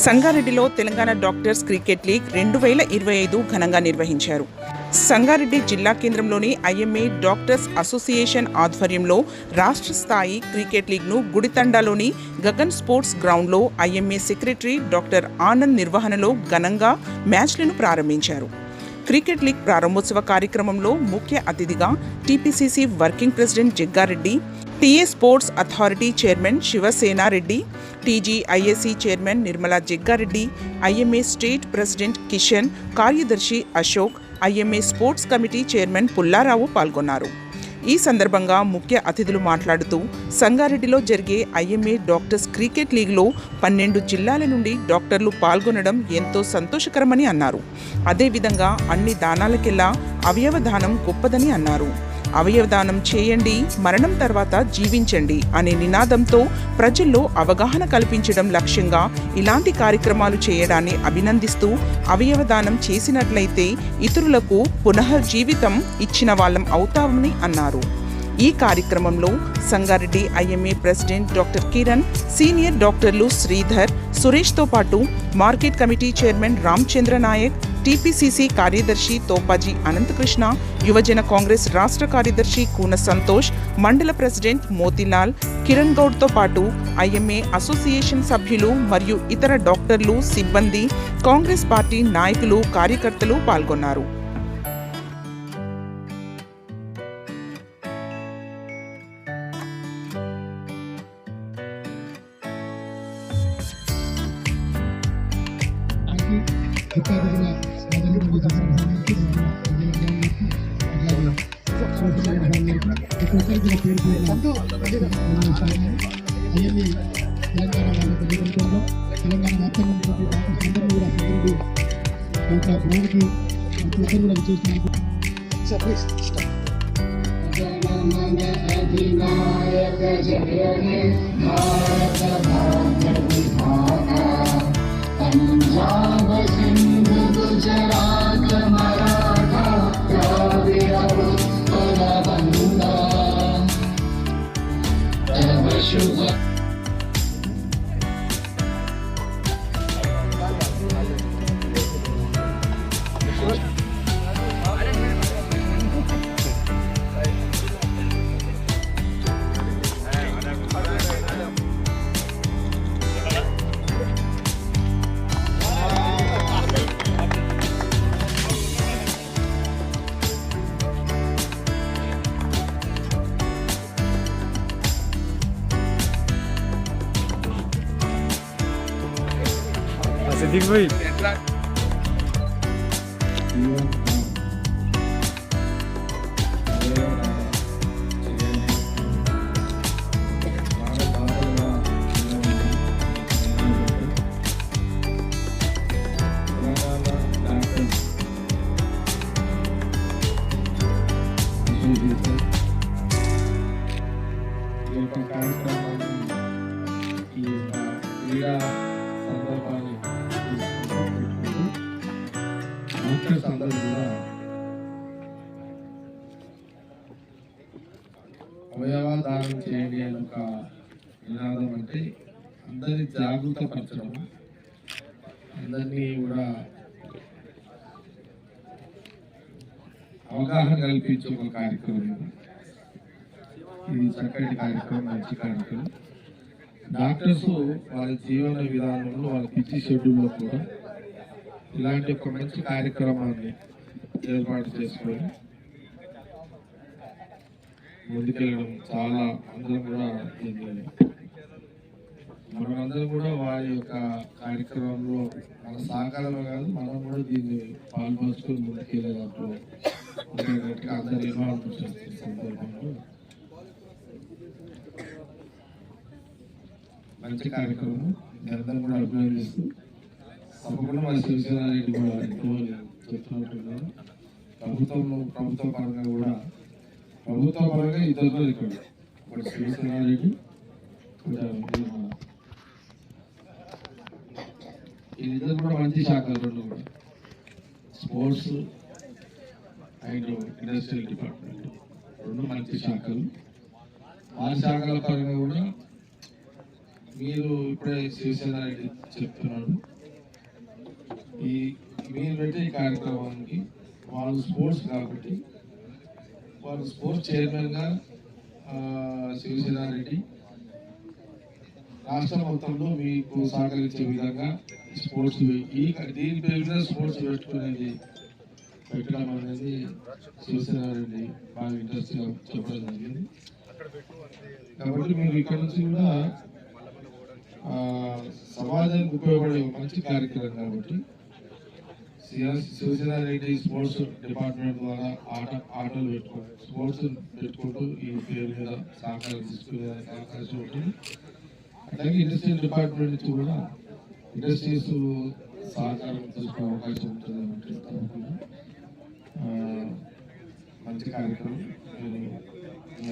సంగారెడ్డిలో Telangana doctors cricket league రెండు వేల ఇరవై ఐదు ఘనంగా నిర్వహించారు. సంగారెడ్డి జిల్లా కేంద్రంలోని ఐఎంఏ డాక్టర్స్ అసోసియేషన్ ఆధ్వర్యంలో రాష్ట్ర స్థాయి క్రికెట్ లీగ్ను గుడితండాలోని గగన్ స్పోర్ట్స్ గ్రౌండ్లో ఐఎంఏ సెక్రటరీ డాక్టర్ ఆనంద్ నిర్వహణలో ఘనంగా మ్యాచ్లను ప్రారంభించారు. క్రికెట్ లీగ్ ప్రారంభోత్సవ కార్యక్రమంలో ముఖ్య అతిథిగా TPCC working president Jaggareddy TA sports authority chairman Sivasenareddy TGISC chairman Nirmala Jaggareddy IMA state president Kishan కార్యదర్శి Ashok IMA sports committee chairman Pullarao పాల్గొన్నారు. ఈ సందర్భంగా ముఖ్య అతిథులు మాట్లాడుతూ సంగారెడ్డిలో జరిగే ఐఎంఏ డాక్టర్స్ క్రికెట్ లీగ్లో పన్నెండు జిల్లాల నుండి డాక్టర్లు పాల్గొనడం ఎంతో సంతోషకరమని అన్నారు. అదేవిధంగా అన్ని దానాలకెల్లా అవయవ దానం గొప్పదని అన్నారు. అవయవదానం చేయండి మరణం తర్వాత జీవించండి అనే నినాదంతో ప్రజల్లో అవగాహన కల్పించడం లక్ష్యంగా ఇలాంటి కార్యక్రమాలు చేయడాన్ని అభినందిస్తూ అవయవదానం చేసినట్లయితే ఇతరులకు పునఃజీవితం ఇచ్చిన వాళ్ళం అవుతామని అన్నారు. ఈ కార్యక్రమంలో Sangareddy IMA president doctor Kiran senior డాక్టర్లు శ్రీధర్ సురేష్తో పాటు market committee chairman Ramachandra Nayak TPCC కార్యదర్శి తోపాజీ అనంతకృష్ణ యువజన కాంగ్రెస్ రాష్ట్ర కార్యదర్శి కూన సంతోష్ మండల ప్రెసిడెంట్ మోతిలాల్ కిరణ్ గౌడ్తో పాటు ఐఎంఏ అసోసియేషన్ సభ్యులు మరియు ఇతర డాక్టర్లు సిబ్బంది కాంగ్రెస్ పార్టీ నాయకులు కార్యకర్తలు పాల్గొన్నారు. సోషల్ మీడియా అందరూ కూడా అందరూ ఒక రోజుకి ప్రతి కూడా విచ్చేసినందుకు సార్ ప్లీజ్ అధినాయక జయ భారత భాగ్య విధాత పంజాబ్ సింధు గుజరాత్ మరాఠా ద్రావిడ ఉత్తర బంగా తమ శుభ ఈ అందరినీ జాగృతపరచడం అందరినీ కూడా అవగాహన కల్పించే ఒక కార్యక్రమం ఇది. చక్కటి కార్యక్రమం మంచి కార్యక్రమం. డాక్టర్స్ వాళ్ళ జీవన విధానంలో వాళ్ళ పిచ్చి షెడ్యూల్లో కూడా ఇలాంటి ఒక మంచి కార్యక్రమాన్ని ఏర్పాటు చేసుకొని ముందుకెళ్ళడం చాలా అందరం కూడా మనమందరం కూడా వారి యొక్క కార్యక్రమంలో మన సహకారంలో కాదు మనం కూడా దీన్ని పాల్పంచుకొని ముందుకెళ్ళే దాంట్లో ఉండేటట్టుగా అందరు ఇన్వాల్వ్ సందర్భంలో మంచి కార్యక్రమం. నిరంతరం కూడా అభినందిస్తూ తప్పకుండా మన శివసేనారెడ్డి కూడా ఎంతో చెప్తున్నట్టున్నారు ప్రభుత్వం ప్రభుత్వ పరంగా కూడా ప్రభుత్వ పరంగా ఇద్దరు ఇక్కడ ఒకటి శివసేనారెడ్డి కూడా ఇద్దరు కూడా మంచి శాఖలు రెండు కూడా. స్పోర్ట్స్ అండ్ ఇండస్ట్రియల్ డిపార్ట్మెంట్ రెండు మంచి శాఖలు. ఆ శాఖల పరంగా కూడా మీరు ఇప్పుడే శివసేన రెడ్డి చెప్తున్నాడు ఈ మీరు పెట్టే ఈ కార్యక్రమానికి వాళ్ళు స్పోర్ట్స్ కాబట్టి వాళ్ళు స్పోర్ట్స్ చైర్మన్గా శివసేన రెడ్డి రాష్ట్ర మొత్తంలో మీకు సహకరించే విధంగా స్పోర్ట్స్ ఈ దీని పేరు స్పోర్ట్స్ పెట్టుకునేది పెట్టడం అనేది శివసేన రెడ్డి బాగా ఇంట్రెస్ట్ చెప్పడం జరిగింది. కాబట్టి మీరు ఇక్కడ నుంచి కూడా సమాజానికి ఉపయోగపడే ఒక మంచి కార్యక్రమం కాబట్టి C R Sivasena Reddy sports department ద్వారా ఆట ఆటలు పెట్టుకుంటూ స్పోర్ట్స్ పెట్టుకుంటూ ఈ పేరు మీద సహకారం తీసుకునే అవకాశం ఉంటుంది. అలాగే ఇండస్ట్రియల్ డిపార్ట్మెంట్ నుంచి కూడా ఇండస్ట్రీస్ సహకారం తీసుకునే అవకాశం ఉంటుంది మంచి కార్యక్రమం. నేను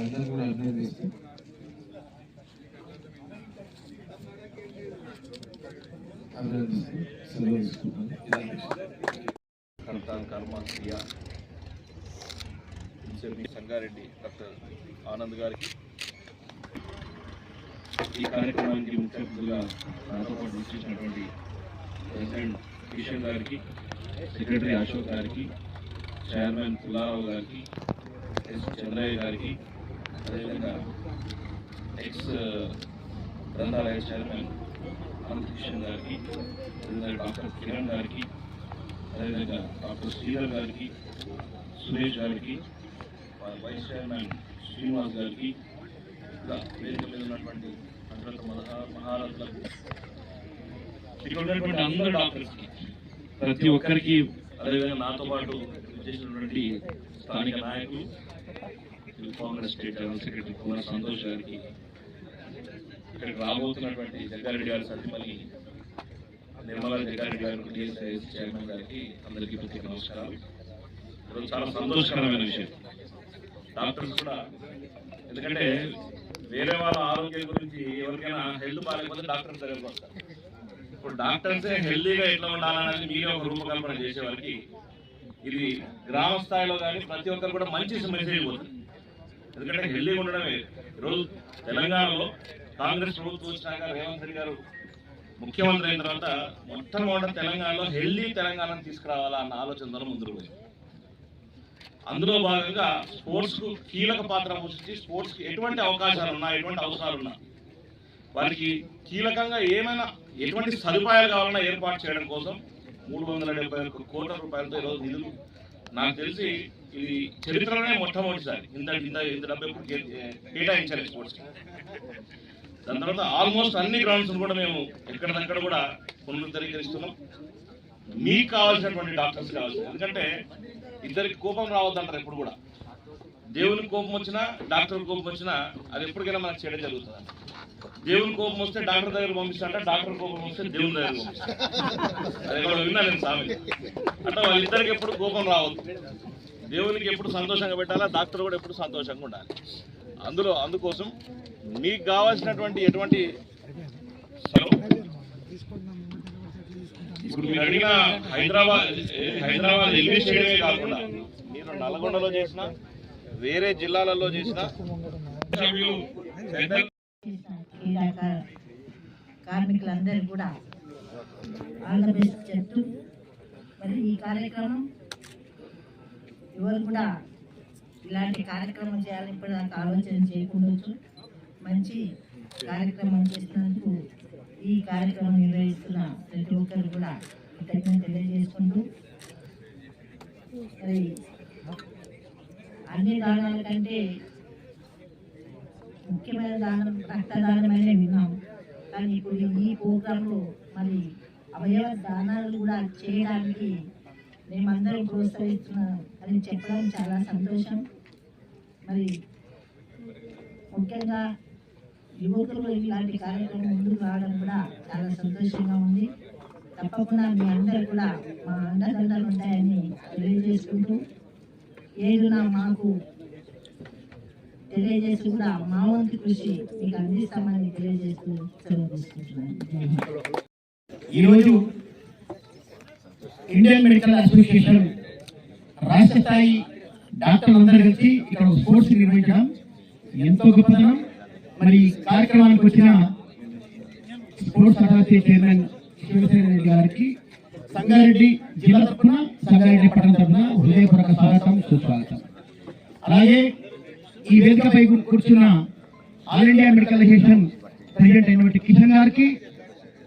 అందరూ కూడా అభినందిస్తూ అభినందిస్తూ సెలవు తీసుకుంటాను ఇదే కర్మ క్రియ. సంగారెడ్డి డాక్టర్ ఆనంద్ గారికి ఈ కార్యక్రమానికి ముఖ్య అతిథులుగా నాతో పాటు విచ్చేసినటువంటి ప్రెసిడెంట్ కిషన్ గారికి సెక్రటరీ అశోక్ గారికి చైర్మన్ పుల్లారావు గారికి ఎస్ చంద్రయ్య గారికి అదేవిధంగా ఎక్స్ గ్రంథాలయ చైర్మన్ అనంత్ కిషన్ గారికి అదేవిధంగా డాక్టర్ కిరణ్ గారికి అదేవిధంగా డాక్టర్ శ్రీధర్ గారికి సురేష్ గారికి వారి వైస్ చైర్మన్ శ్రీనివాస్ గారికి ఇంకా వేదిక మీద ఉన్నటువంటి మహా ఇక్కడ ఉన్నటువంటి అందరు డాక్టర్స్కి ప్రతి ఒక్కరికి అదేవిధంగా నాతో పాటు చేసినటువంటి స్థానిక నాయకులు Congress state general secretary Kumar Santosh గారికి ఇక్కడికి రాబోతున్నటువంటి జగ్గారెడ్డి గారి సత్యమల్లి నిర్మలా జగ్గారెడ్డి గారికి డిఎస్ఐఎస్ చైర్మన్ గారికి అందరికీ ప్రత్యేక నమస్కారాలు. ఈరోజు చాలా సంతోషకరమైన విషయం. డాక్టర్స్ కూడా ఎందుకంటే వేరే వాళ్ళ ఆరోగ్యం గురించి ఎవరికైనా హెల్త్ బాగాలేకపోతే డాక్టర్ దగ్గరకు వస్తారు. ఇప్పుడు డాక్టర్సే హెల్తీగా ఎట్లా ఉండాలనేది మీరే ఒక రూపకల్పన చేసే వారికి ఇది గ్రామ స్థాయిలో కానీ ప్రతి ఒక్కరు కూడా మంచి మెసేజ్ పోతుంది ఎందుకంటే హెల్దీగా ఉండడమే. ఈరోజు తెలంగాణలో కాంగ్రెస్ ప్రభుత్వం వచ్చినాక రేవంత్ రెడ్డి గారు ముఖ్యమంత్రి అయిన తర్వాత మొట్టమొదటి తెలంగాణలో హెల్దీ తెలంగాణను తీసుకురావాలా అన్న ఆలోచనతో ముందుకు పోయింది. అందులో భాగంగా స్పోర్ట్స్కు కీలక పాత్ర పోషించి స్పోర్ట్స్కి ఎటువంటి అవకాశాలు ఉన్నా ఎటువంటి అవసరాలు ఉన్నా వారికి కీలకంగా ఏమైనా ఎటువంటి సదుపాయాలు కావాలన్నా ఏర్పాటు చేయడం కోసం మూడు వందల డెబ్బై ఒక్క కోట్ల రూపాయలతో ఈరోజు నిధులు. నాకు తెలిసి ఇది చరిత్రలోనే మొట్టమొదటిసారి. ఇంత ఇంత ఇంత డబ్బు ఎప్పుడు కేటాయించాలి స్పోర్ట్స్ దాని తర్వాత ఆల్మోస్ట్ అన్ని గ్రౌండ్స్ కూడా మేము ఎక్కడిదక్కడ కూడా పునరుద్ధరీకరిస్తున్నాం. మీకు కావాల్సినటువంటి డాక్టర్స్ కావాల్సింది ఎందుకంటే ఇద్దరికి కోపం రావద్దంటారు ఎప్పుడు కూడా. దేవుని కోపం వచ్చినా డాక్టర్ కోపం వచ్చినా అది ఎప్పటికైనా మనకు చేయడం జరుగుతుంది దేవుని కోపం వస్తే డాక్టర్ దగ్గర పంపిస్తాంట డాక్టర్ కోపం వస్తే దేవుని దగ్గర పంపిస్తాను అది కూడా విన్నా నేను సామెత అంటే వాళ్ళిద్దరికి ఎప్పుడు కోపం రావద్దు. దేవునికి ఎప్పుడు సంతోషంగా పెట్టాలా డాక్టర్ కూడా ఎప్పుడు సంతోషంగా ఉండాలి. అందులో అందుకోసం మీకు కావాల్సినటువంటి ఎటువంటి సెలవు? ఇప్పుడు మీరు అడిగిన హైదరాబాద్ హైదరాబాద్ ఎల్బీ స్టేడియమే కాకుండా మీరు నల్గొండలో చేసిన వేరే జిల్లాలలో చేసిన కార్మికులందరూ కూడా ఆల్ ద బెస్ట్ చెప్తూ మరి ఈ కార్యక్రమం ఎవరు కూడా ఇలాంటి కార్యక్రమం చేయాలని ఇప్పుడు నాకు ఆలోచన చేయకుండొచ్చు మంచి కార్యక్రమం చేసినందుకు కార్యక్రమం నిర్వహిస్తున్న ప్రతి ఒక్కరు కూడా కృతజ్ఞత తెలియజేసుకుంటూ మరి అన్ని దానాల కంటే ముఖ్యమైన దానం రక్తదానం అనే విన్నాం. కానీ ఇప్పుడు ఈ ప్రోగ్రాంలో మరి అవయవ దానాలు కూడా చేయడానికి మేమందరం ప్రోత్సహిస్తున్నాం అని చెప్పడం చాలా సంతోషం. మరి ముఖ్యంగా యువకులు ఇలాంటి కార్యక్రమం ముందుకు రావడం కూడా చాలా సంతోషంగా ఉంది. తప్పకుండా మీ అందరు కూడా మా అండదండలు ఉంటాయని తెలియజేసుకుంటూ ఏదైనా మాకు తెలియజేసి కూడా మా వంతు కృషి మీకు అందిస్తామని తెలియజేస్తూ సెలవు తీసుకుంటున్నాను. ఈరోజు ఇండియన్ మెడికల్ అసోసియేషన్ రాష్ట్ర స్థాయి డాక్టర్లందరూ కలిసి ఇక్కడ స్పోర్ట్స్ నిర్వహించడం ఎంతో గొప్పతనం. మరి ఈ కార్యక్రమానికి వచ్చిన sports authority chairman Sivasena Reddy గారికి సంగారెడ్డి జిల్లా తరఫున సంగారెడ్డి పట్టణ తరఫున హృదయపూర్వక స్వాగతం సుస్వాగతం. అలాగే ఈ వేదికపై కూర్చున్న All India Medical Association president అయినటువంటి కిషన్ గారికి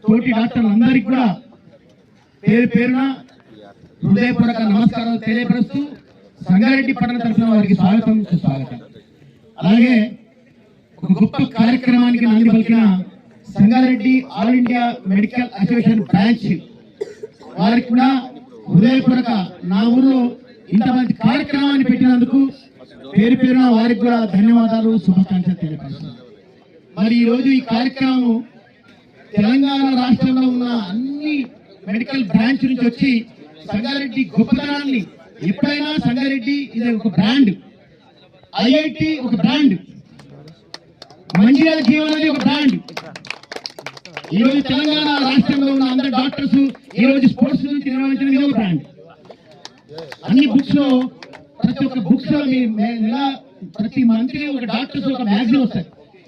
తోటి డాక్టర్లందరికీ కూడా పేరు పేరున హృదయపూర్వక నమస్కారాలు తెలియపరుస్తూ సంగారెడ్డి పట్టణ తరఫున వారికి స్వాగతం సుస్వాగతం. అలాగే గొప్ప కార్యక్రమానికి నాంది పలికిన Sangareddy All India Medical Association branch వారికి కూడా హృదయపూర్వక నా ఊర్లో ఇంతమంది కార్యక్రమాన్ని పెట్టినందుకు పేరు పేరున వారికి కూడా ధన్యవాదాలు శుభాకాంక్షలు తెలియపరుస్తున్నాను. మరి ఈ రోజు ఈ కార్యక్రమం తెలంగాణ రాష్ట్రంలో ఉన్న అన్ని మెడికల్ బ్రాంచ్ నుంచి వచ్చి సంగారెడ్డి గొప్పతనాన్ని ఎప్పుడైనా సంగారెడ్డి ఇది ఒక బ్రాండ్ ఐఐటి ఒక బ్రాండ్ మంచిర్యాల జీవన్ అనేది ఒక బ్రాండ్. ఈ రోజు తెలంగాణ రాష్ట్రంలో ఉన్న అందరు డాక్టర్స్ ఈ రోజు స్పోర్ట్స్ నుంచి నిర్వహించిన ఇది ఒక బ్రాండ్. అన్ని బుక్స్లో ప్రతి ఒక్క బుక్స్లో ప్రతి మంత్లీ ఒక డాక్టర్స్ ఒక మ్యాగజైన్ వస్తాయి.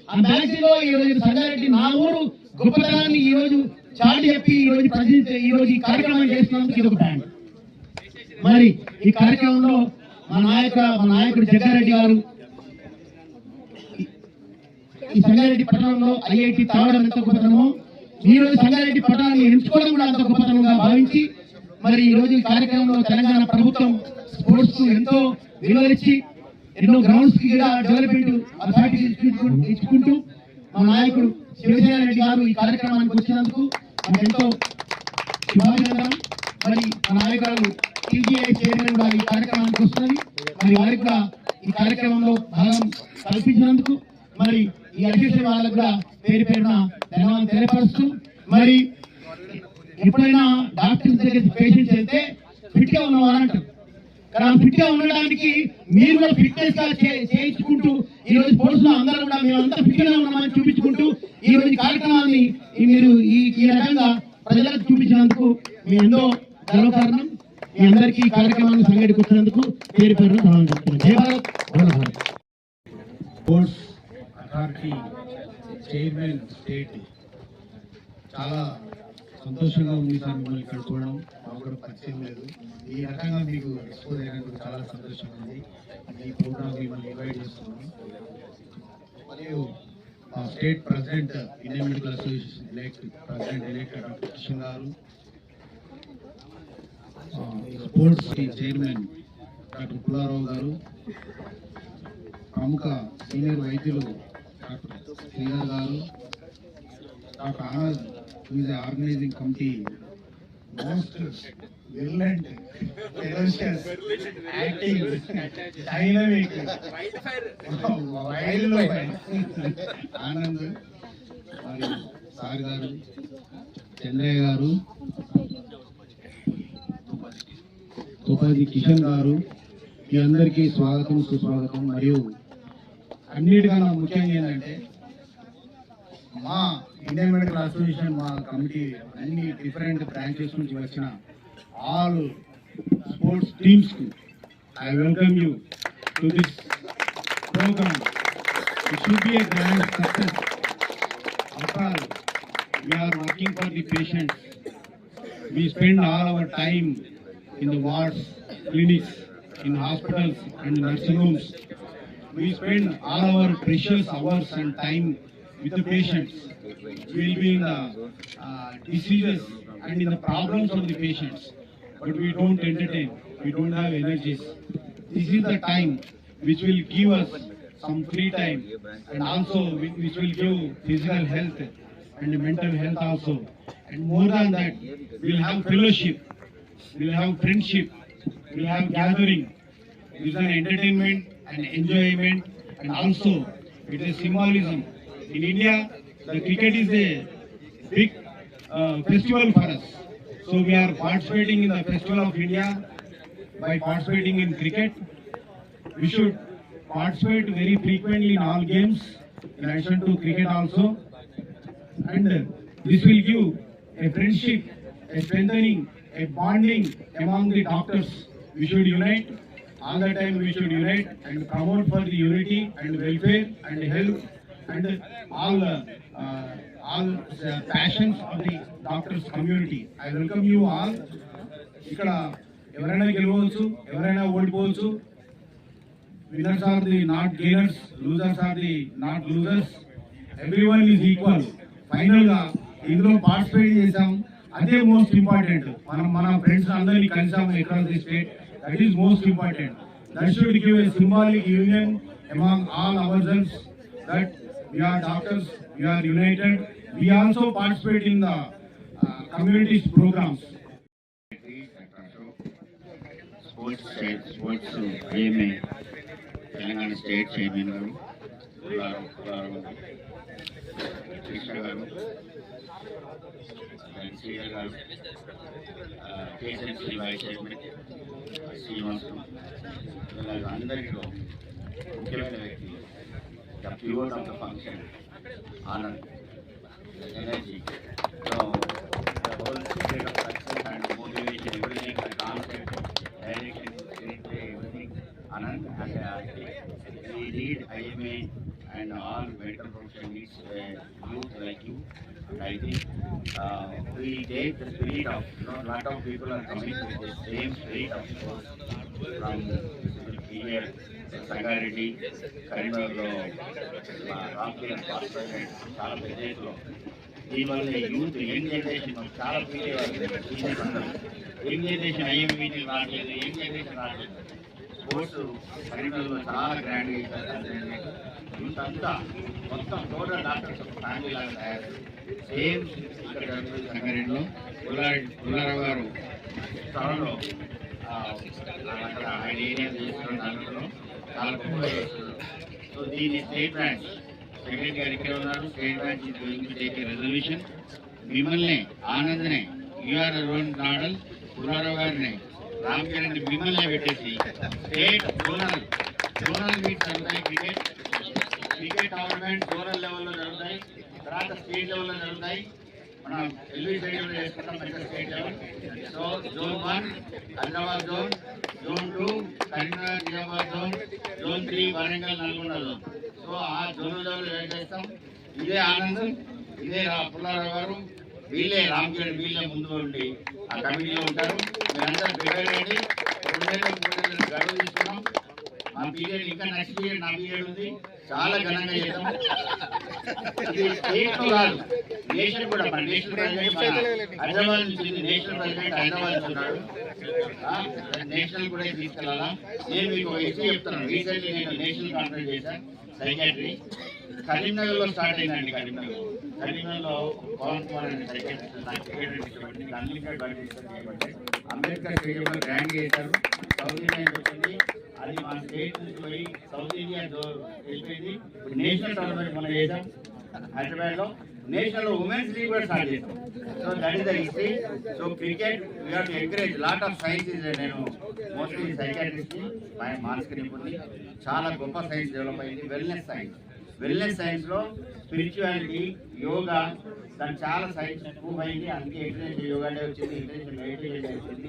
ఆ మ్యాగజైన్లో ఈ రోజు సంగారెడ్డి నా ఊరు గొప్పతనాన్ని ఈ రోజు చాటి చెప్పి ఈ రోజు ప్రజెంట్ ఈ రోజు ఈ కార్యక్రమం చేస్తున్నందుకు ఇది ఒక బ్రాండ్. మరి ఈ కార్యక్రమంలో మా నాయక మా నాయకుడు జగ్గారెడ్డి గారు ఈ సంగారెడ్డి పట్టణంలో ఐఐటి తాగడం ఎంత గొప్పతనమో. ఈ రోజు సంగారెడ్డి పట్టణాన్ని ఎంచుకోవడం కూడా అంత గొప్పతనంగా భావించి మరి ఈ రోజు ఈ కార్యక్రమంలో తెలంగాణ ప్రభుత్వం స్పోర్ట్స్ ఎంతో విలువలిచ్చి ఎన్నో గ్రౌండ్స్కి కూడా డెవలప్మెంట్ అథారిటీ ఇచ్చుకుంటూ- మా నాయకుడు శివసేన రెడ్డి గారు ఈ కార్యక్రమానికి వచ్చినందుకు ఎంతో శుభాభినందనం. మరి మా నాయకురాలు టీజీఐ చైర్మన్ గారు ఈ కార్యక్రమానికి వస్తున్నది. మరి వారికి కూడా ఈ కార్యక్రమంలో భాగం కల్పించినందుకు మరి ఈ అధ్యక్షుల వాళ్ళకు కూడా పేరు పేరున ధన్యవాదాలు తెలియపరుస్తూ మరి ఎప్పుడైనా డాక్టర్ దగ్గర పేషెంట్స్ వెళ్తే ఫిట్గా ఉన్నవారు అంటారు. కానీ ఫిట్గా ఉండడానికి మీరు కూడా ఫిట్నెస్గా చేయించుకుంటూ ఈ రోజు స్పోర్ట్స్ అందరూ కూడా మేము అంతా ఫిట్గా ఉన్నామని చూపించుకుంటూ ఈ రోజు కార్యక్రమాన్ని మీరు ఈ ఈ రకంగా ప్రజలకు చూపించినందుకు మీ ఎంతో గర్వకారణం. మీ అందరికీ ఈ కార్యక్రమాన్ని సంఘటించినందుకు పేరు పేరు ధన్యవాదాలు చెప్తున్నాను. Bharat. Bharat. Sports authority chairman state చాలా సంతోషంగా ఉంది సార్ మిమ్మల్ని ఇక్కడ చూడడం మాకు కూడా పరిచయం లేదు. ఈ రకంగా మీకు ఎక్స్పోజ్ అయినందుకు చాలా సంతోషంగా ఉంది. ఈ ప్రోగ్రామ్ మిమ్మల్ని ఇన్వైట్ చేస్తున్నాం మరియు మా state president Indian Medical Association elect president elect doctor Kishan గారు స్పోర్ట్స్ చైర్మన్ డాక్టర్ పుల్లారావు గారు ప్రముఖ సీనియర్ వైద్యులు డాక్టర్ శ్రీధర్ గారు doctor Anand is organising committee most virulent ferocious acting dynamic wild Anand మరి సార్ గారు చంద్రయ్య గారు తుపాది కిషన్ గారు మీ అందరికీ స్వాగతం సుస్వాగతం మరియు అన్నిటికన్నా ముఖ్యంగా ఏంటంటే మా ఇండియన్ మెడికల్ అసోసియేషన్ మా కమిటీ అన్ని డిఫరెంట్ బ్రాంచెస్ నుంచి వచ్చిన all sports టీమ్స్కు I welcome you to this programme it should be grand success after we are working for the patients we spend all our time in the wards clinics in hospitals and nursing homes We spend all our precious hours and time with the patients. We will be in the uh, diseases and in the problems of the patients. But we don't entertain, we don't have energies. This is the time which will give us some free time and also which will give physical health and mental health also. And more than that, we'll have fellowship, we'll have friendship, we'll have gathering. This is an entertainment and enjoyment and also it is symbolism. In India, the cricket is a big uh, festival for us. So we are participating in the Festival of India by participating in cricket. We should participate very frequently in all games, in addition to cricket also. And uh, this will give a friendship, a strengthening, a bonding among the doctors. We should unite. All the time we should unite and promote for the unity and welfare and health and all uh, uh, all the passions of the doctors community. I welcome you all. ఇక్కడ ఎవరైనా గెలవచ్చు ఎవరైనా ఓడిపోవచ్చు winners are the not gainers losers are the not losers every one is equal ఫైనల్గా ఇందులో participate చేసాం అదే most important మనం మన ఫ్రెండ్స్ అందరినీ కలిసాము across the state that is most important that should give a symbolic union among all our cells that we are doctors we are united we also participate in the uh, communities programs sports sports IMA Telangana state chairman గారు పుల్లారావు పుల్లారావు గారు కృష్ణ గారు CR గారు కేసీఎంసీ vice chairman Srinivas ఇలాగ అందరిలో ముఖ్యమైన వ్యక్తి the pure of the function Anand energy. So the whole secret of success and motivation, everything, the concept, direction, screenplay, everything. Anand and uh, we lead IMA and all medical profession needs uh, youth like you. And I think uh, we take the spirit of, you know, a lot of people are coming with the same spirit of course from here, Sangareddy కరీంనగర్లో Ramkiran pastor చాలా పెద్ద ఎత్తులో దీనివల్ల youth young generation చాలా feel అయ్యేవారు young generation IMA meeting రావట్లేదు young generation రావట్లేదు sports కరీంనగర్లో చాలా గ్రాండ్ యూత్ అంతా మొత్తం టోటల్ డాక్టర్స్ ఒక ఫ్యామిలీ లాగా తయారు. సేమ్ ఇక్కడ సంగారెడ్డిలో. పుల్లారావు గారు త్వరలో అక్కడ ఆయన ఏరియా చేస్తున్న దాంట్లో. చాలా గొప్ప చేస్తున్నారు. సో దీని స్టేట్ బ్రాంచ్. సెక్రటరీ గారు ఇక్కడ ఉన్నారు. State branch is going to take resolution మిమ్మల్ని ఆనందనే you are role model Pullarao గారిని రామ్ మిమ్మల్ని పెట్టేసి స్టేట్ జోనల్ జోనల్ మీట్ జరుగుతాయి క్రికెట్. క్రికెట్ టోర్నమెంట్ జోనల్ లెవెల్లో జరుగుతాయి తర్వాత స్టేట్ లెవెల్లో జరుగుతాయి. మనం ఎల్వి స్టేడియంలో చేసుకుంటాం పెద్ద state level. So zone one Hyderabad zone zone two Karimnagar Nizamabad zone zone three Warangal Nalgonda zone. So ఆ జోన్ లెవెల్ చేస్తాం? ఇదే ఆనందం ఇదే పుల్లారావు గారు వీళ్ళే రామకిరణ్ వీళ్ళే ముందు ఉండి ఆ కమిటీలో ఉంటారు. మీరందరూ ప్రిపేర్ అయ్యండి. రెండేళ్ళు మూడేళ్ళు గడువు తీసుకున్నాం. మా పీరియడ్ ఇంకా నెక్స్ట్ పీరియడ్ నా పీరియడ్ ఉంది. చాలా ఘనంగా చేద్దాం. ఇది స్టేట్ కాదు నేషన్ కూడా మన నేషనల్ ప్రెసిడెంట్ హైదరాబాద్ నుంచి నేషనల్ ప్రెసిడెంట్ హైదరాబాద్ నుంచి ఉన్నాడు. నేషనల్ కూడా తీసుకెళ్ళాలా నేను మీకు ఒక విషయం చెప్తున్నాను. రీసెంట్లీ నేను నేషనల్ కాన్ఫరెన్స్ చేశాను. సైకాట్రీ కరీంనగర్లో స్టార్ట్ అయిందండి కరీంనగర్. కరీంనగర్లో పవన్ కుమార్ అంబేద్కర్ స్టేడియం గ్రాండ్ చేశారు. సౌత్ ఇండియా వచ్చింది. అది మా స్టేట్ నుంచి పోయి సౌత్ ఇండియా డోర్ వెళ్ళిపోయింది. ఇప్పుడు నేషనల్ టోర్నమెంట్ మనం చేసాం హైదరాబాద్లో నేషనల్ ఉమెన్స్ లీగ్ కూడా స్టార్ట్ చేసాం so that is the history so cricket we have to encourage lot of science నేను మోస్ట్లీ సైకాట్రిస్ట్ మానసిక నిపుణుని చాలా గొప్ప సైన్స్ డెవలప్ అయింది. వెల్నెస్ సైన్స్ వెల్నెస్ సైన్స్లో స్పిరిచువాలిటీ యోగా దాని చాలా సైన్స్ ప్రూవ్ అయింది అందుకే ఇంటర్నేషనల్ యోగా డే వచ్చింది ఇంటర్నేషనల్ మెడిటేషన్ డే వచ్చింది.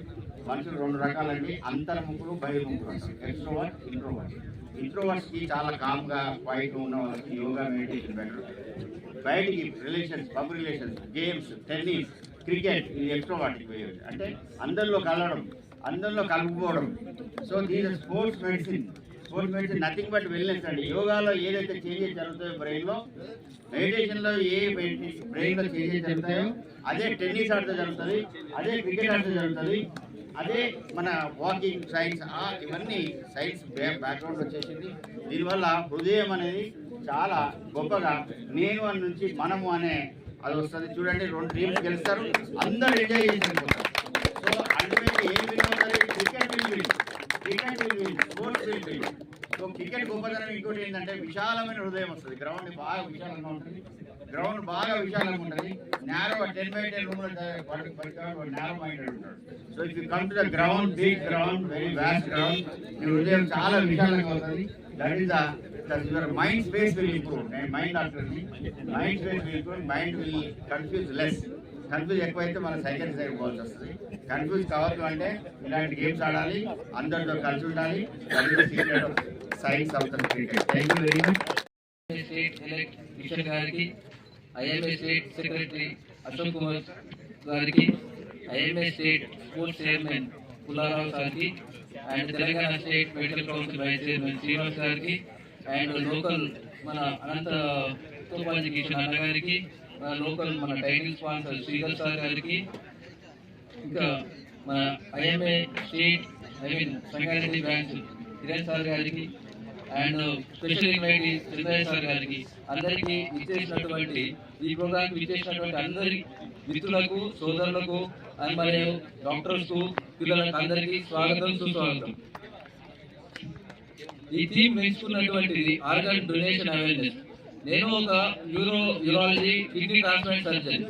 మనుషులు రెండు రకాలండి. అంతర్ముఖులు బహిర్ముఖులు. అంటారు ఎక్స్ట్రోవర్ట్ ఇంట్రోవర్ట్ ఇంట్రోవర్ట్స్కి చాలా కామ్గా క్వైట్ ఉన్న వాళ్ళకి యోగా మెడిటేషన్ బెటర్ బయటికి relations pub relations games tennis cricket ఇది ఎక్స్ట్రోవర్ట్కి పోయేది. అంటే అందరిలో కలవడం అందరిలో కలుపుకోవడం. సో దీని sports medicine sports nothing but wellness అండి. యోగాలో ఏదైతే చేంజెస్ జరుగుతాయో బ్రెయిన్లో మెడిటేషన్లో ఏ బ్రెయిన్లో చేంజెస్ జరుగుతాయో అదే టెన్నిస్ ఆడితే జరుగుతుంది అదే క్రికెట్ ఆడితే జరుగుతుంది అదే మన వాకింగ్ సైన్స్ ఇవన్నీ సైన్స్ బ్యాక్గ్రౌండ్ వచ్చేసింది. దీనివల్ల హృదయం అనేది చాలా గొప్పగా నేను అని నుంచి మనము అనే అది వస్తుంది. చూడండి రెండు టీమ్స్ గెలుస్తారు అందరూ ఎంజాయ్ చేసి సో అందుకే ఏం విన్ అవుతుంది cricket win cricket sports will so cricket గొప్పతనం ఇంకోటి ఏంటంటే విశాలమైన హృదయం వస్తుంది. గ్రౌండ్ బాగా విశాలంగా ఉంటుంది. గ్రౌండ్ బాగా విశాలంగా ఉంటుంది. Narrow ten by ten room narrow minded ఉంటాడు. So if you come to the ground big ground very vast ground మీ హృదయం చాలా విశాలంగా ఉంటుంది. That is the your mind space will improve నేను మైండ్ డాక్టర్ని mind space will improve mind will confuse less confuse ఎక్కువైతే మన cycle side పోవాల్సి వస్తుంది. కన్ఫ్యూజ్ కావద్దు అంటే ఇలాంటి గేమ్స్ ఆడాలి అందరితో కలిసి ఉండాలి సైన్స్ అవుతుంది cricket thank you very much state elect Kishan గారికి IMA state secretary Ashok Kumar గారికి IMA state sports chairman Pullarao సార్కి and Telangana state medical council vice chairman Srinivas గారికి అండ్ లోకల్ మన అనంత తోపాజీ కిషన్ అన్న గారికి లోకల్ మన టైటిల్ స్పాన్సర్ శ్రీధర్ సార్ గారికి ఇంకా మన IMA state I mean Sangareddy branch Kiran sir గారికి and special invitee Chandraiah sir గారికి అందరికీ ఇచ్చేసినటువంటి ఈ ప్రోగ్రామ్ ఇచ్చేసినటువంటి అందరి మిత్రులకు సోదరులకు అండ్ మరియు పిల్లలకు అందరికీ స్వాగతం సుస్వాగతం. ఈ థీమ్ ఎంచుకున్నటువంటిది ఆర్గన్ డొనేషన్ అవేర్నెస్. నేను ఒక uro urology kidney transplant surgeon.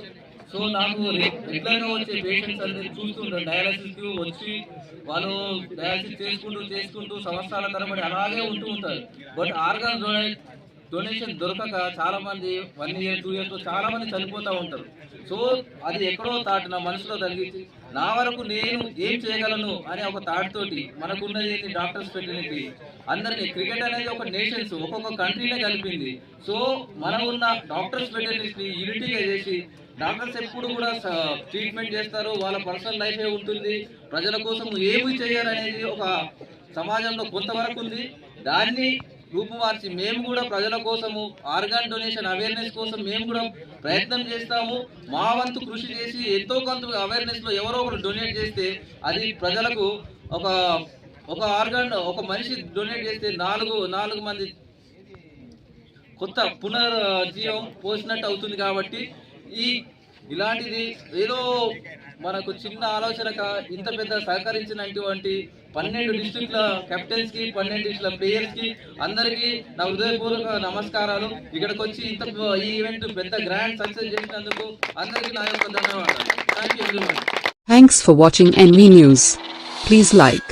So నాకు రెగ్యులర్గా వచ్చే పేషెంట్స్ అందరూ చూస్తుంటారు. డయాలసిస్ వచ్చి వాళ్ళు డయాలసిస్ చేసుకుంటూ చేసుకుంటూ సంవత్సరాల తరబడి అలాగే ఉంటూ ఉంటారు. బట్ ఆర్గన్ డొనేషన్ దొరకక చాలా మంది వన్ ఇయర్ టూ ఇయర్స్ చాలా మంది చనిపోతూ ఉంటారు. సో అది ఎక్కడో థాట్ నా మనసులో తగిలించి నా వరకు నేను ఏం చేయగలను అనే ఒక థాట్ తోటి మనకున్నది ఏంటి డాక్టర్స్ ఫెసిలిటీ అందరినీ క్రికెట్ అనేది ఒక నేషన్స్ ఒక్కొక్క కంట్రీనే కలిపింది. సో మనం ఉన్న డాక్టర్స్ ఫెసిలిటీని యూనిటీగా చేసి డాక్టర్స్ ఎప్పుడు కూడా ట్రీట్మెంట్ చేస్తారు వాళ్ళ పర్సనల్ లైఫే ఉంటుంది. ప్రజల కోసం ఏమి చేయాలనేది ఒక సమాజంలో కొంతవరకు ఉంది. దాన్ని రూపుమార్చి మేము కూడా ప్రజల కోసము ఆర్గాన్ డొనేషన్ అవేర్నెస్ కోసం మేము కూడా ప్రయత్నం చేస్తాము. మా వంతు కృషి చేసి ఎంతో కొంత అవేర్నెస్లో ఎవరో ఒకరు డొనేట్ చేస్తే అది ప్రజలకు ఒక ఒక ఆర్గన్ ఒక మనిషి డొనేట్ చేస్తే నాలుగు నాలుగు మంది కొత్త పునర్జీవం పోసినట్టు అవుతుంది కాబట్టి ఈ ఇలాంటిది ఏదో మనకు చిన్న ఆలోచనక ఇంత పెద్ద సహకరించినటువంటి పన్నెండు డిస్టిక్ల కెప్టెన్స్కి పన్నెండు డిస్టిక్ల ప్లేయర్స్కి అందరికీ నా హృదయపూర్వక నమస్కారాలు. ఇక్కడికి వచ్చి ఇంత ఈ ఈవెంట్ పెద్ద గ్రాండ్ సక్సెస్ చేసినందుకు అందరికీ నా యొక్క ధన్యవాదాలు. Thank you thanks for watching NV news please like